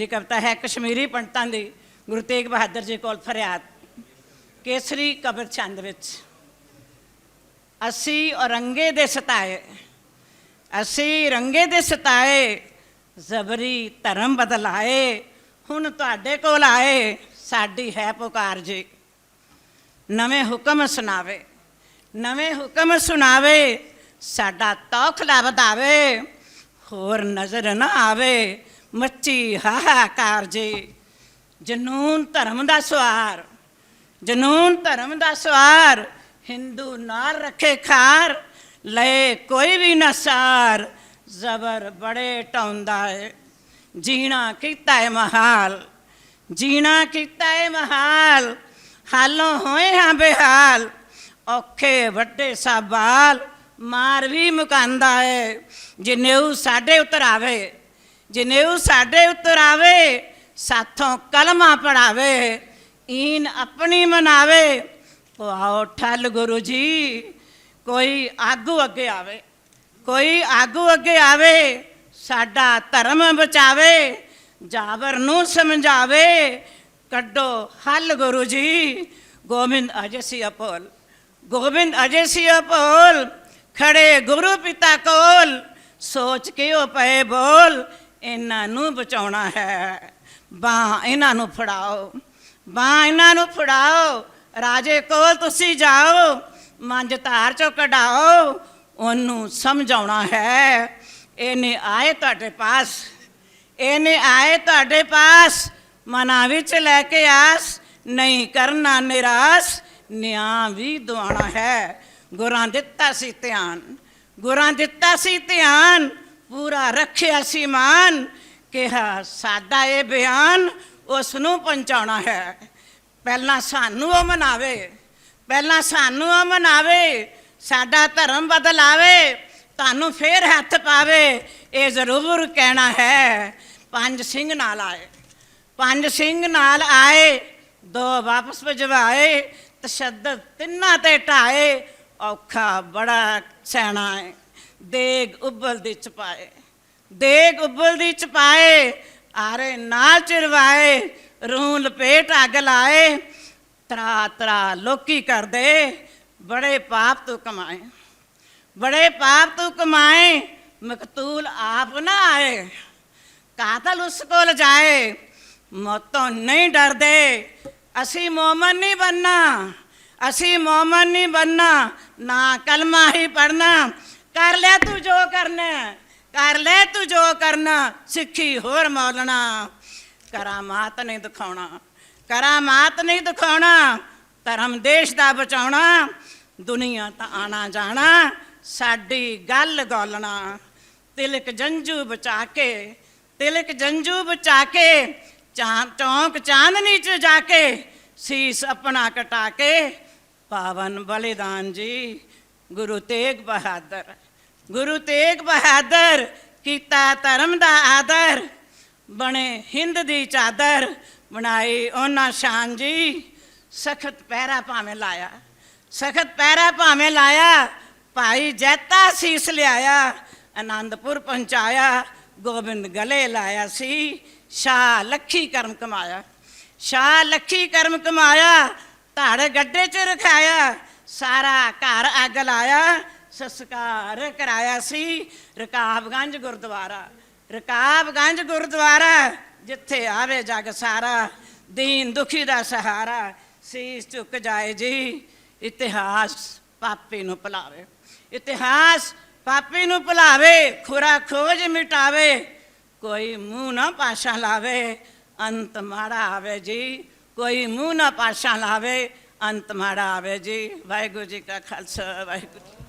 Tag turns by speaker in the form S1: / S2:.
S1: ਦੀ ਕਵਿਤਾ ਹੈ ਕਸ਼ਮੀਰੀ ਪੰਡਤਾਂ ਦੀ, ਗੁਰੂ ਤੇਗ ਬਹਾਦਰ ਜੀ ਕੋਲ ਫਰਿਆਦ। ਕੇਸਰੀ ਕਬਰ ਚੰਦ ਵਿੱਚ, ਅਸੀਂ ਔਰੰਗੇ ਦੇ ਸਤਾਏ, ਅਸੀਂ ਰੰਗੇ ਦੇ ਸਤਾਏ, ਜ਼ਬਰੀ ਧਰਮ ਬਦਲਾਏ, ਹੁਣ ਤੁਹਾਡੇ ਕੋਲ ਆਏ, ਸਾਡੀ ਹੈ ਪੁਕਾਰ ਜੀ। ਨਵੇਂ ਹੁਕਮ ਸੁਣਾਵੇ, ਨਵੇਂ ਹੁਕਮ ਸੁਣਾਵੇ, ਸਾਡਾ ਤੌਖਲਾ ਵਧਾਵੇ, ਹੋਰ ਨਜ਼ਰ ਨਾ ਆਵੇ ਮੱਚੀ ਹਾਹਾਕਾਰ ਜੀ। ਜਨੂਨ ਧਰਮ ਦਾ ਸਵਾਰ। ਜਨੂਨ ਧਰਮ ਦਾ ਸਵਾਰ। ਹਿੰਦੂ ਨਾਲ ਰੱਖੇ ਖਾਰ। ਲਏ ਕੋਈ ਵੀ ਨਾ ਸਾਰ। ਜ਼ਬਰ ਬੜੇ ਟਾਉਂਦਾ ਏ। ਜੀਣਾ ਕੀਤਾ ਏ ਮਹਾਲ। ਜੀਣਾ ਕੀਤਾ ਏ ਮਹਾਲ। ਹਾਲੋਂ ਹੋਏ ਹਾਂ ਬੇਹਾਲ। ਔਖੇ ਵੱਡੇ ਸਾਬਾਲ। ਮਾਰ ਵੀ ਮੁਕਾਂਦਾ ਏ। ਜਿਨੇਊ ਸਾਡੇ ਉਤਰ ਆਵੇ ਜਨੇਊ ਸਾਡੇ ਉਤਰ ਆਵੇ, ਸਾਥੋਂ ਕਲਮਾ ਪੜਾਵੇ ਈਨ ਆਪਣੀ ਮਨਾਵੇ ਪਾਓ ਠੱਲ ਗੁਰੂ ਜੀ, ਕੋਈ ਆਗੂ ਅੱਗੇ ਆਵੇ, ਕੋਈ ਆਗੂ ਅੱਗੇ ਆਵੇ, ਸਾਡਾ ਧਰਮ ਬਚਾਵੇ, ਜਾਬਰ ਨੂੰ ਸਮਝਾਵੇ, ਕੱਢੋ ਹੱਲ ਗੁਰੂ ਜੀ। ਗੋਬਿੰਦ ਅਜੇ ਸੀ ਅਪੋਲ, ਗੋਬਿੰਦ ਅਜੇ ਸੀ ਅਪੋਲ, ਖੜੇ ਗੁਰੂ ਪਿਤਾ ਕੋਲ, ਸੋਚ ਕੇ ਉਹ ਪਏ ਬੋਲ ਇਹਨਾਂ ਨੂੰ ਬਚਾਉਣਾ ਹੈ। ਬਾਹ ਇਹਨਾਂ ਨੂੰ ਫੜਾਓ। ਬਾਹ ਇਹਨਾਂ ਨੂੰ ਫੜਾਓ। ਰਾਜੇ ਕੋਲ ਤੁਸੀਂ ਜਾਓ। ਮੰਜ ਧਾਰ ਚੋਂ ਕਢਾਓ। ਉਹਨੂੰ ਸਮਝਾਉਣਾ ਹੈ। ਇਹਨੇ ਆਏ ਤੁਹਾਡੇ ਪਾਸ। ਇਹਨੇ ਆਏ ਤੁਹਾਡੇ ਪਾਸ। ਮਨਾਂ ਵਿੱਚ ਲੈ ਕੇ ਆਸ। ਨਹੀਂ ਕਰਨਾ ਨਿਰਾਸ਼। ਨਿਆਂ ਵੀ ਦਵਾਣਾ ਹੈ। ਗੁਰਾਂ ਦਿੱਤਾ ਸੀ ਧਿਆਨ। ਗੁਰਾਂ ਦਿੱਤਾ ਸੀ ਧਿਆਨ। ਪੂਰਾ ਰੱਖਿਆ ਸੀ ਮਾਨ, ਕਿਹਾ, ਸਾਡਾ ਇਹ ਬਿਆਨ ਉਸ ਨੂੰ ਪਹੁੰਚਾਉਣਾ ਹੈ। ਪਹਿਲਾਂ ਸਾਨੂੰ ਉਹ ਮਨਾਵੇ, ਪਹਿਲਾਂ ਸਾਨੂੰ ਉਹ ਮਨਾਵੇ, ਸਾਡਾ ਧਰਮ ਬਦਲਾਵੇ, ਤੁਹਾਨੂੰ ਫੇਰ ਹੱਥ ਪਾਵੇ, ਇਹ ਜ਼ਰੂਰ ਕਹਿਣਾ ਹੈ। ਪੰਜ ਸਿੰਘ ਨਾਲ ਆਏ। ਪੰਜ ਸਿੰਘ ਨਾਲ ਆਏ, ਦੋ ਵਾਪਸ ਭਜਵਾਏ, ਤਸ਼ੱਦਦ ਤਿੰਨਾਂ ਤੇ ਢਾਏ, ਔਖਾ ਬੜਾ ਸਹਿਣਾ ਹੈ। ਦੇਗ ਉਬਲਦੀ ਚਪਾਏ ਦੇਗ ਉਬਲਦੀ ਚਪਾਏ ਆਰੇ ਨਾਲ ਚਿਰਵਾਏ, ਰੂਹ ਲਪੇਟ ਅੱਗ ਲਾਏ, ਤਰਾ ਤਰਾ ਲੋਕੀ ਕਰਦੇ, ਬੜੇ ਪਾਪ ਤੂੰ ਕਮਾਏ, ਬੜੇ ਪਾਪ ਤੂੰ ਕਮਾਏ, ਮਕਤੂਲ ਆਪ ਨਾ ਆਏ, ਕਾਤਲ ਉਸ ਕੋਲ ਜਾਏ, ਮੌਤੋਂ ਨਹੀਂ ਡਰਦੇ, ਅਸੀਂ ਮੂਮਨ ਨਹੀਂ ਬੰਨਾ ਅਸੀਂ ਮੂਮਨ ਨਹੀਂ ਬੰਨਾ ਨਾ ਕਲਮਾ ਹੀ ਪੜਨਾ ਕਰ ਲੈ ਤੂੰ ਜੋ ਕਰਨਾ। ਕਰ ਲੈ ਤੂੰ ਜੋ ਕਰਨਾ। ਸਿੱਖੀ ਹੋਰ ਮੌਲਣਾ। ਕਰਾਮਾਤ ਨਹੀਂ ਦਿਖਾਉਣਾ। ਕਰਾਮਾਤ ਨਹੀਂ ਦਿਖਾਉਣਾ। ਧਰਮ ਦੇਸ਼ ਦਾ ਬਚਾਉਣਾ। ਦੁਨੀਆ ਤਾਂ ਆਣਾ ਜਾਣਾ। ਸਾਡੀ ਗੱਲ ਗੋਲਣਾ। ਤਿਲਕ ਜੰਜੂ ਬਚਾ ਕੇ, ਤਿਲਕ ਜੰਜੂ ਬਚਾ ਕੇ, ਚਾਂ ਚੌਂਕ ਚਾਂਦਨੀ ਚ ਜਾ ਕੇ, ਸੀਸ ਆਪਣਾ ਕਟਾ ਕੇ, ਪਾਵਨ ਬਲੀਦਾਨ ਜੀ। ਗੁਰੂ ਤੇਗ ਬਹਾਦਰ। ਗੁਰੂ ਤੇਗ ਬਹਾਦਰ ਕੀਤਾ ਧਰਮ ਦਾ ਆਦਰ। ਬਣੇ ਹਿੰਦ ਦੀ ਚਾਦਰ, ਬਣਾਈ ਉਹਨਾਂ ਸ਼ਾਨ ਜੀ। ਸਖਤ ਪਹਿਰਾ ਭਾਵੇਂ ਲਾਇਆ। ਸਖਤ ਪਹਿਰਾ ਭਾਵੇਂ ਲਾਇਆ, ਭਾਈ ਜੈਤਾ ਸੀਸ ਲਿਆਇਆ। ਆਨੰਦਪੁਰ ਪਹੁੰਚਾਇਆ, ਗੋਬਿੰਦ ਗਲੇ ਲਾਇਆ ਸੀ। ਸ਼ਾਹ ਲੱਖੀ ਕਰਮ ਕਮਾਇਆ। ਸ਼ਾਹ ਲੱਖੀ ਕਰਮ ਕਮਾਇਆ, ਧੜ ਗੱਡੇ 'ਚ ਰਖਾਇਆ। ਸਾਰਾ ਘਰ ਅੱਗ ਲਾਇਆ, ਸੰਸਕਾਰ ਕਰਾਇਆ ਸੀ ਰਕਾਬਗੰਜ ਗੁਰਦੁਆਰਾ। ਰਕਾਬਗੰਜ ਗੁਰਦੁਆਰਾ, ਜਿੱਥੇ ਆਵੇ ਜਗ ਸਾਰਾ, ਦੀਨ ਦੁਖੀ ਦਾ ਸਹਾਰਾ, ਸੀਸ ਝੁਕ ਜਾਏ ਜੀ, ਇਤਿਹਾਸ ਪਾਪੀ ਨੂੰ ਭੁਲਾਵੇ। ਇਤਿਹਾਸ ਪਾਪੀ ਨੂੰ ਭੁਲਾਵੇ, ਖੁਰਾ ਖੋਜ ਮਿਟਾਵੇ, ਕੋਈ ਮੂੰਹ ਨਾ ਪਾਸ਼ਾ ਲਾਵੇ, ਅੰਤ ਮਾੜਾ ਆਵੇ ਜੀ, ਕੋਈ ਮੂੰਹ ਨਾ ਪਾਸ਼ਾ ਲਾਵੇ ਅੰਤ ਮਾੜਾ ਆਵੇ ਜੀ ਵਾਹਿਗੁਰੂ ਜੀ ਕਾ ਖਾਲਸਾ ਵਾਹਿਗੁਰੂ ਜੀ